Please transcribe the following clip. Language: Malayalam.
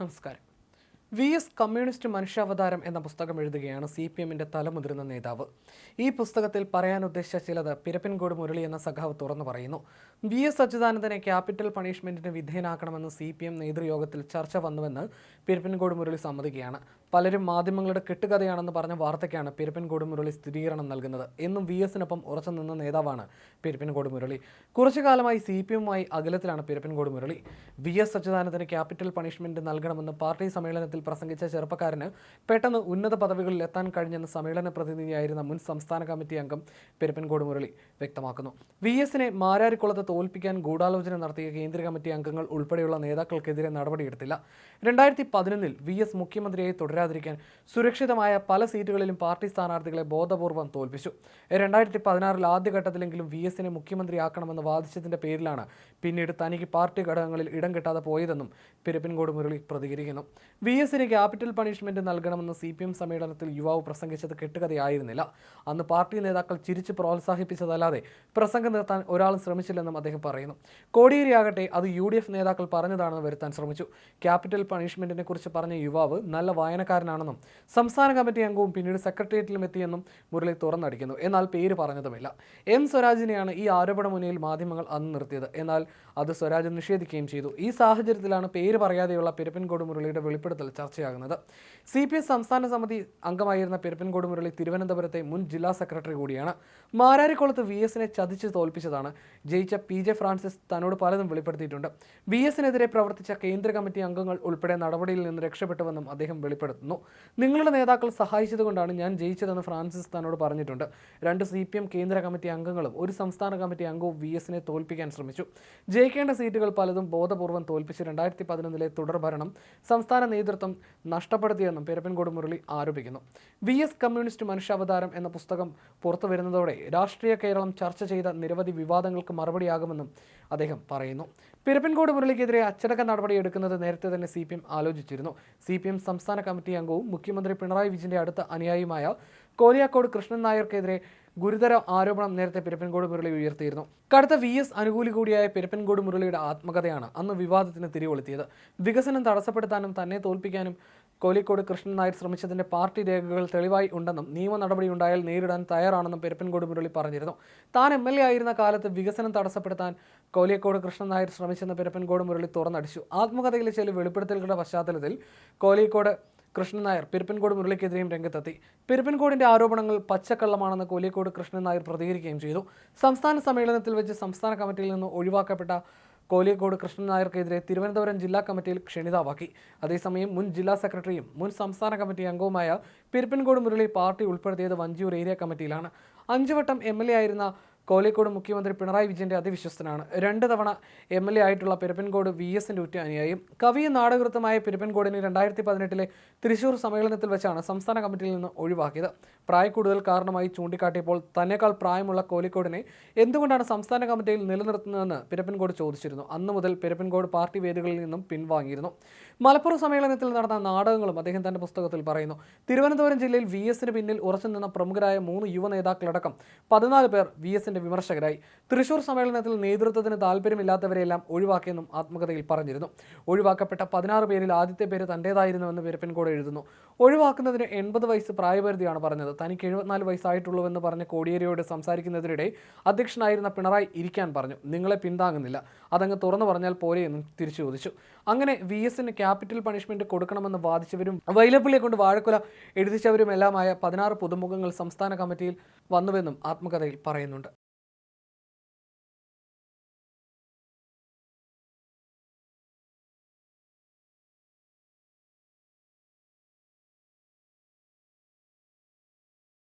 നമസ്കാരം വി എസ് കമ്മ്യൂണിസ്റ്റ് മനുഷ്യാവതാരം എന്ന പുസ്തകം എഴുതുകയാണ് സി പി എമ്മിന്റെ തലമുതിർന്ന നേതാവ്. ഈ പുസ്തകത്തിൽ പറയാൻ ഉദ്ദേശിച്ച ചിലത് പിരപ്പൻകോട് മുരളി എന്ന സഖാവ് തുറന്നു പറയുന്നു. വി എസ് അച്യുതാനന്ദനെ ക്യാപിറ്റൽ പണിഷ്മെന്റിന് വിധേയനാക്കണമെന്ന് സി പി എം നേതൃയോഗത്തിൽ ചർച്ച വന്നുവെന്ന് പിരപ്പൻകോട് മുരളി സമ്മതിക്കുകയാണ്. പലരും മാധ്യമങ്ങളുടെ കെട്ടുകഥയാണെന്ന് പറഞ്ഞ വാർത്തയ്ക്കാണ് പിരപ്പൻകോട് മുരളി സ്ഥിരീകരണം നൽകുന്നത്. എന്നും വി എസിനൊപ്പം ഉറച്ചു നിന്ന നേതാവാണ് പിരപ്പൻകോട് മുരളി. കുറച്ചു കാലമായി സി പി എമ്മുമായി അകലത്തിലാണ് പിരപ്പൻകോട് മുരളി. വി എസ് അച്യുതാനന്ദന് ക്യാപിറ്റൽ പണിഷ്മെന്റ് നൽകണമെന്ന് പാർട്ടി സമ്മേളനത്തിൽ പ്രസംഗിച്ച ചെറുപ്പക്കാരന് പെട്ടെന്ന് ഉന്നത പദവികളിൽ എത്താൻ കഴിഞ്ഞെന്ന് സമ്മേളന പ്രതിനിധിയായിരുന്ന മുൻ സംസ്ഥാന കമ്മിറ്റി അംഗം പെരുപ്പൻകോട് മുരളി വ്യക്തമാക്കുന്നു. വി എസിനെ മാരാരിക്കുളത്ത് തോൽപ്പിക്കാൻ ഗൂഢാലോചന നടത്തിയ കേന്ദ്ര കമ്മിറ്റി അംഗങ്ങൾ ഉൾപ്പെടെയുള്ള നേതാക്കൾക്കെതിരെ നടപടിയെടുത്തില്ല. രണ്ടായിരത്തി പതിനൊന്നിൽ വി എസ് മുഖ്യമന്ത്രിയായി തുടരാതിരിക്കാൻ സുരക്ഷിതമായ പല സീറ്റുകളിലും പാർട്ടി സ്ഥാനാർത്ഥികളെ ബോധപൂർവം തോൽപ്പിച്ചു. രണ്ടായിരത്തി പതിനാറിൽ ആദ്യഘട്ടത്തിലെങ്കിലും വി എസിനെ മുഖ്യമന്ത്രിയാക്കണമെന്ന് വാദിച്ചതിന്റെ പേരിലാണ് പിന്നീട് തനിക്ക് പാർട്ടി ഘടകങ്ങളിൽ ഇടം കിട്ടാതെ പോയതെന്നും പെരുപ്പിൻകോട് മുരളി പ്രതികരിക്കുന്നു. വി എസിന് ക്യാപിറ്റൽ പണിഷ്മെന്റ് നൽകണമെന്ന് സി പി എം സമ്മേളനത്തിൽ യുവാവ് പ്രസംഗിച്ചത് കെട്ടുകഥയായിരുന്നില്ല. അന്ന് പാർട്ടി നേതാക്കൾ ചിരിച്ച് പ്രോത്സാഹിപ്പിച്ചതല്ലാതെ പ്രസംഗം നിർത്താൻ ഒരാളും ശ്രമിച്ചില്ലെന്നും അദ്ദേഹം പറയുന്നു. കോടിയേരിയാകട്ടെ അത് യു ഡി എഫ് നേതാക്കൾ പറഞ്ഞതാണെന്ന് വരുത്താൻ ശ്രമിച്ചു. ക്യാപിറ്റൽ പണിഷ്മെന്റിനെ കുറിച്ച് പറഞ്ഞ യുവാവ് നല്ല വായനക്കാരനാണെന്നും സംസ്ഥാന കമ്മിറ്റി അംഗവും പിന്നീട് സെക്രട്ടേറിയറ്റിലും എത്തിയെന്നും മുരളി തുറന്നടിക്കുന്നു. എന്നാൽ പേര് പറഞ്ഞതുമില്ല. എം സ്വരാജിനെയാണ് ഈ ആരോപണ മുന്നിൽ മാധ്യമങ്ങൾ അന്ന് നിർത്തിയത്. എന്നാൽ അത് സ്വരാജ് നിഷേധിക്കുകയും ചെയ്തു. ഈ സാഹചര്യത്തിലാണ് പേര് പറയാതെയുള്ള പെരുപ്പൻകോട് മുരളിയുടെ വെളിപ്പെടുത്തൽ ചർച്ചയാകുന്നത്. സി പി എസ് സംസ്ഥാന സമിതി അംഗമായിരുന്ന പെരുപ്പൻകോട് മുരളി തിരുവനന്തപുരത്തെ മുൻ ജില്ലാ സെക്രട്ടറി കൂടിയാണ്. മാരാരിക്കുളത്ത് വി എസിനെ ചതിച്ച് തോൽപ്പിച്ചതാണ്. ജയിച്ച പി ജെ ഫ്രാൻസിസ് തന്നോട് പലതും വെളിപ്പെടുത്തിയിട്ടുണ്ട്. വി എസിനെതിരെ പ്രവർത്തിച്ച കേന്ദ്ര കമ്മിറ്റി അംഗങ്ങൾ ഉൾപ്പെടെ നടപടിയിൽ നിന്ന് രക്ഷപ്പെട്ടുവെന്നും അദ്ദേഹം വെളിപ്പെടുത്തുന്നു. നിങ്ങളുടെ നേതാക്കൾ സഹായിച്ചതുകൊണ്ടാണ് ഞാൻ ജയിച്ചതെന്ന് ഫ്രാൻസിസ് തന്നോട് പറഞ്ഞിട്ടുണ്ട്. രണ്ട് സി പി എം കേന്ദ്ര കമ്മിറ്റി അംഗങ്ങളും ഒരു സംസ്ഥാന കമ്മിറ്റി അംഗവും വി എസിനെ തോൽപ്പിക്കാൻ ശ്രമിച്ചു. ജയിക്കേണ്ട സീറ്റുകൾ പലതും ബോധപൂർവം തോൽപ്പിച്ച് രണ്ടായിരത്തി പതിനൊന്നിലെ തുടർഭരണം സംസ്ഥാന നേതൃത്വം നഷ്ടപ്പെടുത്തിയെന്നും പേരപ്പൻ മുരളി ആരോപിക്കുന്നു. വി എസ് കമ്മ്യൂണിസ്റ്റ് മനുഷ്യാവതാരം എന്ന പുസ്തകം പുറത്തു വരുന്നതോടെ രാഷ്ട്രീയ കേരളം ചർച്ച ചെയ്ത നിരവധി വിവാദങ്ങൾക്ക് മറുപടിയാകുമെന്നും അദ്ദേഹം പറയുന്നു. പിരപ്പൻകോട് മുരളിക്കെതിരെ അച്ചടക്ക നടപടി എടുക്കുന്നത് നേരത്തെ തന്നെ സി പി എം ആലോചിച്ചിരുന്നു. സി പി എം സംസ്ഥാന കമ്മിറ്റി അംഗവും മുഖ്യമന്ത്രി പിണറായി വിജയന്റെ അടുത്ത അനുയായിയുമായ കോലിയാക്കോട് കൃഷ്ണൻ നായർക്കെതിരെ ഗുരുതര ആരോപണം നേരത്തെ പെരുപ്പൻകോട് മുരളി ഉയർത്തിയിരുന്നു. കടുത്ത വി എസ് അനുകൂലി കൂടിയായ പെരുപ്പൻകോട് മുരളിയുടെ ആത്മകഥയാണ് അന്ന് വിവാദത്തിന് തിരികൊളുത്തിയത്. വികസനം തടസ്സപ്പെടുത്താനും തന്നെ തോൽപ്പിക്കാനും കോലിക്കോട് കൃഷ്ണൻ നായർ ശ്രമിച്ചതിന്റെ പാർട്ടി രേഖകൾ തെളിവായി ഉണ്ടെന്നും നിയമ നടപടി ഉണ്ടായാൽ നേരിടാൻ തയ്യാറാണെന്നും പെരുപ്പൻകോട് മുരളി പറഞ്ഞിരുന്നു. താൻ എം എൽ എ ആയിരുന്ന കാലത്ത് വികസനം തടസ്സപ്പെടുത്താൻ കോലിക്കോട് കൃഷ്ണൻ നായർ ശ്രമിച്ചെന്ന് പെരുപ്പൻകോട് മുരളി തുറന്നടിച്ചു. ആത്മകഥയിലെ ചില വെളിപ്പെടുത്തലുകളുടെ പശ്ചാത്തലത്തിൽ കോലിക്കോട് കൃഷ്ണൻ നായർ പെരുപ്പൻകോട് മുരളിക്കെതിരെയും രംഗത്തെത്തി. പെരുപ്പൻകോടിന്റെ ആരോപണങ്ങൾ പച്ചക്കള്ളമാണെന്ന് കോലിക്കോട് കൃഷ്ണൻ നായർ പ്രതികരിക്കുകയും ചെയ്തു. സംസ്ഥാന സമ്മേളനത്തിൽ വെച്ച് സംസ്ഥാന കമ്മിറ്റിയിൽ നിന്ന് ഒഴിവാക്കപ്പെട്ട കോലിയക്കോട് കൃഷ്ണൻ നായർക്കെതിരെ തിരുവനന്തപുരം ജില്ലാ കമ്മിറ്റിയിൽ ക്ഷണിതാവാക്കി. അതേസമയം മുൻ ജില്ലാ സെക്രട്ടറിയും മുൻ സംസ്ഥാന കമ്മിറ്റി അംഗവുമായ പെരുപ്പൻകോട് മുരളി പാർട്ടി ഉൾപ്പെടുത്തിയത് വഞ്ചിയൂർ ഏരിയ കമ്മിറ്റിയിലാണ്. അഞ്ചുവട്ടം എം എൽ എ ആയിരുന്ന കോലിക്കോട് മുഖ്യമന്ത്രി പിണറായി വിജയന്റെ അതിവിശ്വസ്തനാണ്. രണ്ട് തവണ എം എൽ എ ആയിട്ടുള്ള പെരുപ്പൻകോട് വി എസിന്റെ ഉറ്റ അനുയായും കവിയും നാടകൃത്തമായ പിരപ്പൻകോടിനെ രണ്ടായിരത്തി പതിനെട്ടിലെ തൃശൂർ സമ്മേളനത്തിൽ വെച്ചാണ് സംസ്ഥാന കമ്മിറ്റിയിൽ നിന്ന് ഒഴിവാക്കിയത്. പ്രായക്കൂടുതൽ കാരണമായി ചൂണ്ടിക്കാട്ടിയപ്പോൾ തന്നെക്കാൾ പ്രായമുള്ള കോലിക്കോടിനെ എന്തുകൊണ്ടാണ് സംസ്ഥാന കമ്മിറ്റിയിൽ നിലനിർത്തുന്നതെന്ന് പെരുപ്പൻകോട് ചോദിച്ചിരുന്നു. അന്നു മുതൽ പെരുപ്പൻകോട് പാർട്ടി വേദികളിൽ നിന്നും പിൻവാങ്ങിയിരുന്നു. മലപ്പുറം സമ്മേളനത്തിൽ നടന്ന നാടകങ്ങളും അദ്ദേഹം തന്റെ പുസ്തകത്തിൽ പറയുന്നു. തിരുവനന്തപുരം ജില്ലയിൽ വി എസിന് പിന്നിൽ ഉറച്ചു നിന്ന പ്രമുഖരായ മൂന്ന് യുവ നേതാക്കളടക്കം പതിനാല് പേർ വി എസിന്റെ വിമർശകരായി തൃശൂർ സമ്മേളനത്തിൽ നേതൃത്വത്തിന് താല്പര്യമില്ലാത്തവരെയെല്ലാം ഒഴിവാക്കിയെന്നും ആത്മകഥയിൽ പറഞ്ഞിരുന്നു. ഒഴിവാക്കപ്പെട്ട പതിനാറ് പേരിൽ ആദ്യത്തെ പേര് തന്റേതായിരുന്നുവെന്ന് പെരുപ്പൻകോട് എഴുതുന്നു. ഒഴിവാക്കുന്നതിന് എൺപത് വയസ്സ് പ്രായപരിധിയാണ് പറഞ്ഞത്. തനിക്ക് എഴുപത്തിനാല് വയസ്സായിട്ടുള്ളൂവെന്ന് പറഞ്ഞ കോടിയേരിയോട് സംസാരിക്കുന്നതിനിടെ അധ്യക്ഷനായിരുന്ന പിണറായി ഇരിക്കാൻ പറഞ്ഞു. നിങ്ങളെ പിന്താങ്ങുന്നില്ല. അതങ്ങ് തുറന്നു പറഞ്ഞാൽ പോരെയെന്നും തിരിച്ചു ചോദിച്ചു അങ്ങനെ വി എസിന് ക്യാപിറ്റൽ പണിഷ്മെന്റ് കൊടുക്കണമെന്ന് വാദിച്ചവരും വൈലപ്പിള്ളിയെ കൊണ്ട് വാഴക്കുല എഴുതിച്ചവരുമെല്ലാമായ പതിനാറ് പുതുമുഖങ്ങൾ സംസ്ഥാന കമ്മിറ്റിയിൽ വന്നുവെന്നും ആത്മകഥയിൽ പറയുന്നുണ്ട്.